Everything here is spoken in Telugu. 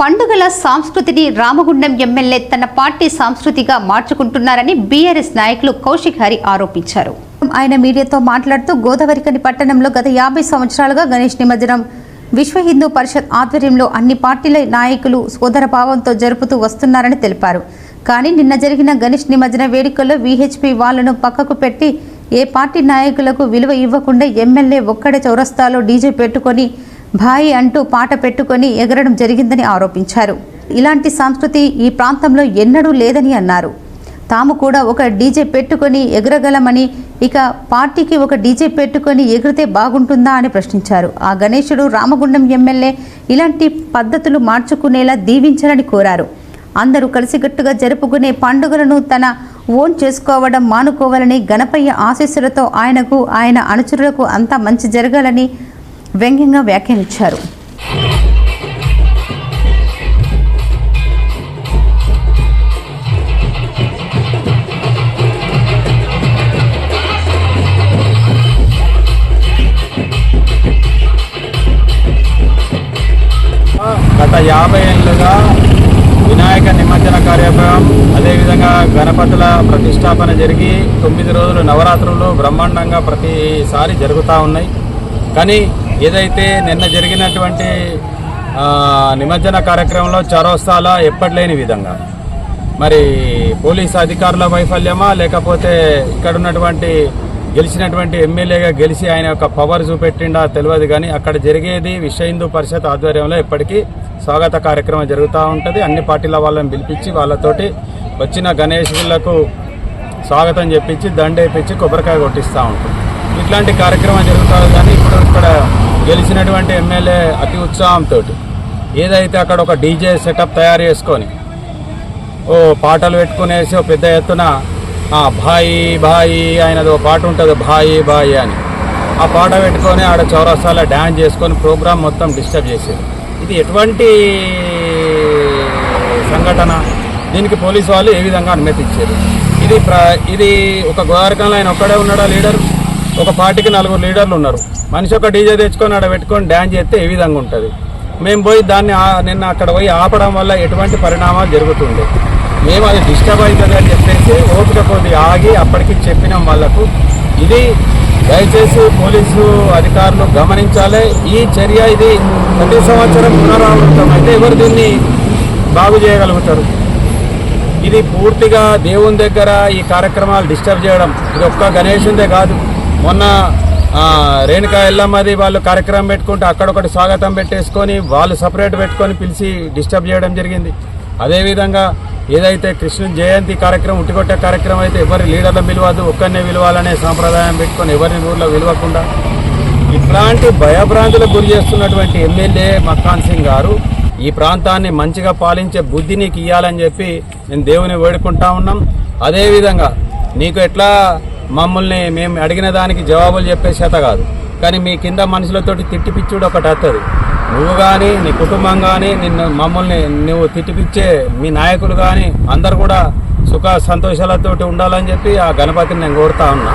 పండుగల సంస్కృతిని రామగుండం ఎమ్మెల్యే తన పార్టీ సంస్కృతిగా మార్చుకుంటున్నారని బీఆర్ఎస్ నాయకులు కౌశిక్ హరి ఆరోపించారు. ఆయన మీడియాతో మాట్లాడుతూ గోదావరికని పట్టణంలో గత యాభై సంవత్సరాలుగా గణేష్ నిమజ్జనం విశ్వ హిందూ పరిషత్ ఆధ్వర్యంలో అన్ని పార్టీల నాయకులు సోదర భావంతో జరుపుతూ వస్తున్నారని తెలిపారు. కానీ నిన్న జరిగిన గణేష్ నిమజ్జన వేడుకల్లో వీహెచ్పి వాళ్ళను పక్కకు పెట్టి ఏ పార్టీ నాయకులకు విలువ ఇవ్వకుండా ఎమ్మెల్యే ఒక్కడే చౌరస్తాలో డీజే పెట్టుకొని భాయి అంటూ పాట పెట్టుకొని ఎగరడం జరిగిందని ఆరోపించారు. ఇలాంటి సంస్కృతి ఈ ప్రాంతంలో ఎన్నడూ లేదని అన్నారు. తాము కూడా ఒక డీజే పెట్టుకొని ఎగరగలమని ఇక పార్టీకి ఒక డీజే పెట్టుకొని ఎగిరితే బాగుంటుందా అని ప్రశ్నించారు. ఆ గణేశుడు రామగుండం ఎమ్మెల్యే ఇలాంటి పద్ధతులు మార్చుకునేలా దీవించాలని కోరారు. అందరూ కలిసికట్టుగా జరుపుకునే పండుగలను తన ఓన్ చేసుకోవడం మానుకోవాలని గణపయ్య ఆశీస్సులతో ఆయనకు ఆయన అనుచరులకు అంతా మంచి జరగాలని వ్యంగ్యంగా వ్యాఖ్యానించారు. గత యాభై ఏళ్ళుగా వినాయక నిమజ్జన కార్యక్రమం అదేవిధంగా గణపతుల ప్రతిష్టాపన జరిగి తొమ్మిది రోజులు నవరాత్రులు బ్రహ్మాండంగా ప్రతిసారి జరుగుతూ ఉన్నాయి. కానీ ఏదైతే నిన్న జరిగినటువంటి నిమజ్జన కార్యక్రమంలో చరోస్తాల ఎప్పట్లేని విధంగా. మరి పోలీస్ అధికారుల వైఫల్యమా లేకపోతే ఇక్కడ ఉన్నటువంటి గెలిచినటువంటి ఎమ్మెల్యేగా గెలిచి ఆయన యొక్క పవర్ చూపెట్టిండా తెలియదు కానీ అక్కడ జరిగేది విశ్వ హిందూ పరిషత్ ఆధ్వర్యంలో ఎప్పటికీ స్వాగత కార్యక్రమం జరుగుతూ ఉంటుంది. అన్ని పార్టీల వాళ్ళని పిలిపించి వాళ్ళతోటి వచ్చిన గణేశులకు స్వాగతం చెప్పించి దండేపించి కొబ్బరికాయ కొట్టిస్తూ ఉంటుంది. ఇట్లాంటి కార్యక్రమం జరుగుతుంది కానీ ఇప్పుడు ఇక్కడ వచ్చినటువంటి ఎమ్మెల్యే అతి ఉత్సాహంతో ఏదైతే అక్కడ ఒక డీజే సెటప్ తయారు చేసుకొని ఓ పాటలు పెట్టుకునేసి ఓ పెద్ద ఎత్తున బాయి భాయి భాయి ఆయనది ఓ పాట ఉంటుంది బాయి భాయి అని. ఆ పాట పెట్టుకొని ఆడ చౌరస్తాలో డ్యాన్స్ చేసుకొని ప్రోగ్రామ్ మొత్తం డిస్టర్బ్ చేసేది. ఇది ఎటువంటి సంఘటన? దీనికి పోలీసు వాళ్ళు ఏ విధంగా అనుమతి ఇచ్చారు ఇది ప్ర ఇది ఒక గోదావరికంలో ఆయన ఒక్కడే ఉన్నాడా లీడర్? ఒక పార్టీకి నలుగురు లీడర్లు ఉన్నారు. మనిషి ఒక డీజే తెచ్చుకొని ఆడ పెట్టుకొని డ్యాన్స్ చేస్తే ఏ విధంగా ఉంటుంది? మేము పోయి దాన్ని నిన్న అక్కడ పోయి ఆపడం వల్ల ఎటువంటి పరిణామాలు జరుగుతుంది మేము అది డిస్టర్బ్ అవుతుంది అని చెప్పేసి ఓపిక కొద్ది ఆగి అప్పటికి చెప్పినాం వాళ్ళకు. ఇది దయచేసి పోలీసు అధికారులు గమనించాలి. ఈ చర్య ఇది ప్రతి సంవత్సరం పునరావృతం అయితే ఎవరు దీన్ని బాగు చేయగలుగుతారు? ఇది పూర్తిగా దేవుని దగ్గర ఈ కార్యక్రమాలు డిస్టర్బ్ చేయడం. ఇది ఒక్క గణేషుందే కాదు. మొన్న రేణుకా ఎల్లమ్మది వాళ్ళు కార్యక్రమం పెట్టుకుంటే అక్కడొకటి స్వాగతం పెట్టేసుకొని వాళ్ళు సపరేట్ పెట్టుకొని పిలిచి డిస్టర్బ్ చేయడం జరిగింది. అదేవిధంగా ఏదైతే కృష్ణ జయంతి కార్యక్రమం ఉట్టికొట్టే కార్యక్రమం అయితే ఎవరి లీడర్లు విలువద్దు ఒక్కరినే విలువాలనే సాంప్రదాయం పెట్టుకొని ఎవరిని ఊర్లో విలువకుండా. ఇట్లాంటి భయభ్రాంతులకు గురి చేస్తున్నటువంటి ఎమ్మెల్యే మక్కాన్ సింగ్ గారు ఈ ప్రాంతాన్ని మంచిగా పాలించే బుద్ధి నీకు ఇవ్వాలని చెప్పి నేను దేవుని వేడుకుంటా ఉన్నాం. అదేవిధంగా నీకు ఎట్లా మమ్మల్ని మేము అడిగిన దానికి జవాబులు చెప్పే చేత కాదు. కానీ మీ కింద మనుషులతోటి తిట్టిపిచ్చుడు ఒకటి వస్తుంది నువ్వు కానీ నీ కుటుంబం కానీ నిన్ను మమ్మల్ని నువ్వు తిట్టిపిచ్చే మీ నాయకులు కానీ అందరు కూడా సుఖ సంతోషాలతోటి ఉండాలని చెప్పి ఆ గణపతిని నేను కోరుతా ఉన్నా.